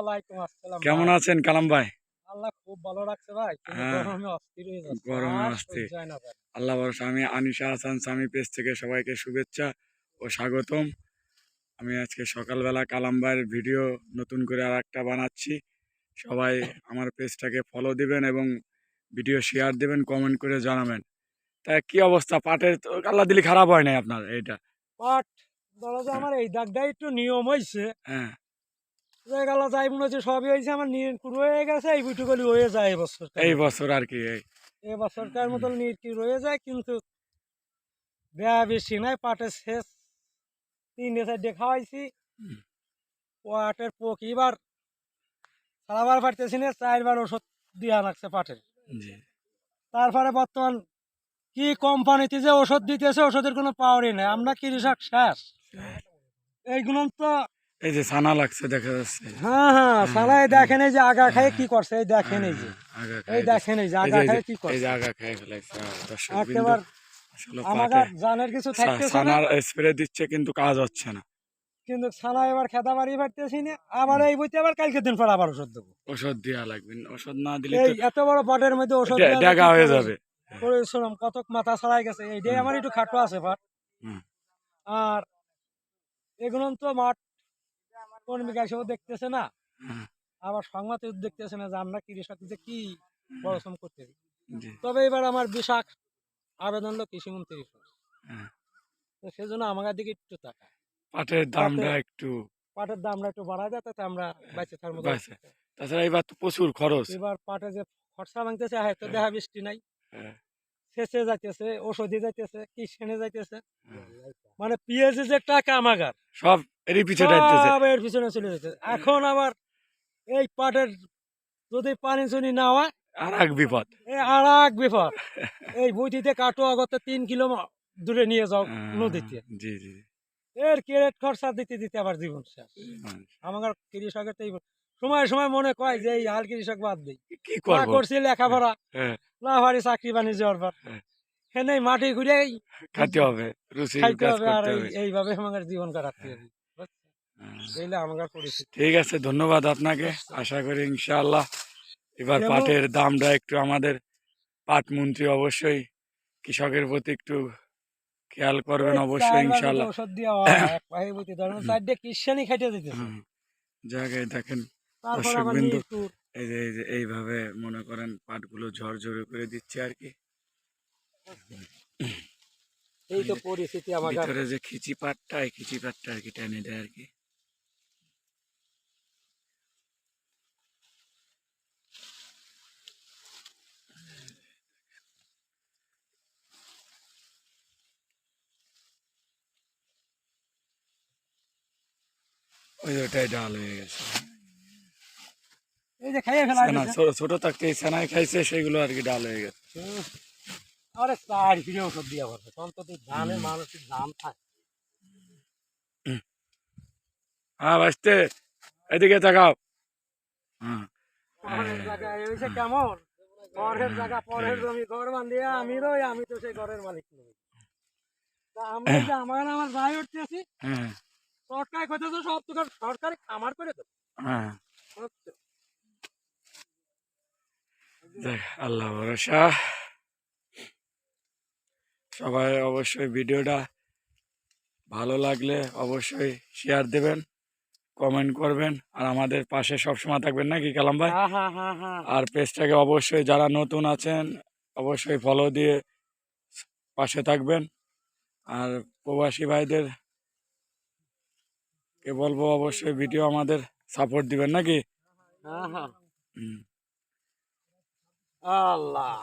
আলাইকুম। কেমন আছেন কালাম ভাই? আল্লাহ খুব ভালো রাখছে ভাই। হ্যাঁ। গরমে অস্থির হয়ে যাচ্ছে। গরমে অস্থির। আল্লাহ ভরসা। আমি আনিশা হাসান স্বামী পেজ থেকে সবাইকে শুভেচ্ছা ও স্বাগতম। আমি আজকে সকালবেলা কালাম ভাইয়ের ভিডিও নতুন করে আর একটা বানাচ্ছি। সবাই আমার পেজটাকে ফলো দিবেন এবং ভিডিও শেয়ার দিবেন কমেন্ট করে জানাবেন। তা কি অবস্থা? পাটের তো আল্লাহ দিলি খারাপ হয় নাই আপনার এইটা? বাট ধরো আমার এই দাগটা একটু নিয়ম হয়েছে হ্যাঁ। যে গেল যাই মনে হচ্ছে সবই হয়েছে আমার নির রয়ে গেছে এই বুটুগুলি হয়ে যায় এই বছর এই বছর আর কি এই। বছরটার মতো কি রয়ে যায় কিন্তু দেয়া বেশি নাই পাটের শেষ। তিনটে চারটে খাওয়াইছি। পাটের পোক এবার সারাবার পারতেছি না চারবার ওষুধ দেওয়া লাগছে পাটের তারপরে বর্তমান কি কোম্পানিতে যে ওষুধ দিতেছে ওষুধের কোনো পাওয়ারই নেই। আমরা কৃষক শেষ। এইগুলো তো এই যে ছানা লাগছে দেখা যাচ্ছে। হ্যাঁ হ্যাঁ দেখেন এই যে আগা খায় কি করছে এই দেখেন এই যে। এই দেখেন এই যে আগা খায় কি এই যে আগা ফেলাইছে আহ, দর্শক একেবার আমাকে পাটে কিছু থাকতেছে না। সানার স্প্রে দিচ্ছে কিন্তু কাজ হচ্ছে না। কিন্তু এবার খেতা পারতেছি না আবার এই বইতে আবার কালকে দিন পর আবার ওষুধ দেবো। ওষুধ দেওয়া লাগবে ওষুধ না দিলে এই এত বড় পটের মধ্যে ওষুধ কি হয়ে যাবে। পরিশ্রম কত মাথা ছাড়াই গেছে এইটাই আমার একটু খাটো আছে আর এগুলো তো মাঠ কর্মী গাছেও দেখতেছে না। হ্যাঁ, আবার সংবাদে দেখতেছে না যে আমরা কৃষক যে কি পরিশ্রম করতেছি তবে এবার আমার বিশাখ আবেদন হলো কৃষি মন্ত্রী হ্যাঁ। তো সেজন্য আমার দিকে একটু টাকা পাটের দামটা একটু পাটের দামটা একটু বাড়ায় দেয় তাতে আমরা মতো বাঁচে। তাছাড়া এবার তো প্রচুর খরচ। এবার পাটে যে খরচা ভাঙতেছে হয়তো দেখা বৃষ্টি নাই। হ্যাঁ, সেচে যাইতেছে ওষুধে যাইতেছে কি সেনে যাইতেছে। হ্যাঁ। মানে পিএসি যে টাকা আমাগার। সব এরই পিছিয়ে সব এর পিছনে চলে যাচ্ছে। এখন আবার এই পাটের যদি পানি চুনি না হয় আর এক বিপদ। এই আর এক বিপদ। এই বইটিতে কাটো আগতে তিন কিলো দূরে নিয়ে যাও নদীতে। জি জি। এর ক্যারেট খরচা দিতে দিতে আবার জীবন শেষ। হ্যাঁ। আমার কৃষকের তো সময় সময় মনে কয় যে এই হাল কৃষক বাদ দিই। কি করছি লেখাপড়া হ্যাঁ, না পারি চাকরি বাণিজ্য হবার হ্যাঁ। মাটি ঘুরে খাইতে হবে খাইতে হবে আর এইভাবে আমার জীবন কাটাতে হবে। এইলে আমার পরিস্থিতি ঠিক আছে ধন্যবাদ আপনাকে। আশা করি ইনশাআল্লাহ এবার পাটের দামটা একটু আমাদের পাট মন্ত্রী অবশ্যই কৃষকের প্রতি একটু খেয়াল করবেন অবশ্যই ইনশাআল্লাহ। হুম। জায়গায় দেখেন দর্শক বিন্দু। এই যে এই যে এইভাবে মনে করেন পাটগুলো ঝরঝরে করে দিচ্ছে আর কি। এই তো পরিস্থিতি আমার ভিতরে যে খিচি পাটটা এই খিচি পাটটা আর কি টেনে দেয় আর কি। ওই ওটাই ডাল হয়ে গেছে। এই যে খাইয়ে ফেলা ছোট থাকতে ছানায় খাইছে সেগুলো আর কি ডাল হয়ে গেছে। আরে ওষুধ দিয়া পড়বে অন্তত ধানে মানুষের দাম থাকে হ্যাঁ এদিকে তাকাও। হ্যাঁ। কেমন? পরের জায়গা পরের জমি ঘর বান্ধিয়ে আমি রই আমি তো সেই ঘরের মালিক নই। তা আমরা যে আমার আমার যাই উঠতেছি হ্যাঁ। সরকার কথা তো সব তো সরকারি খামার করে দেবে। হ্যাঁ। আল্লাহ ভরসা। সবাই অবশ্যই ভিডিওটা ভালো লাগলে অবশ্যই শেয়ার দেবেন কমেন্ট করবেন আর আমাদের পাশে সবসময় থাকবেন নাকি কালাম ভাই? হ্যাঁ হ্যাঁ আর পেজটাকে অবশ্যই যারা নতুন আছেন অবশ্যই ফলো দিয়ে পাশে থাকবেন। আর প্রবাসী ভাইদের কে বলব অবশ্যই ভিডিও আমাদের সাপোর্ট দিবেন নাকি? হ্যাঁ হ্যাঁ। আল্লাহ।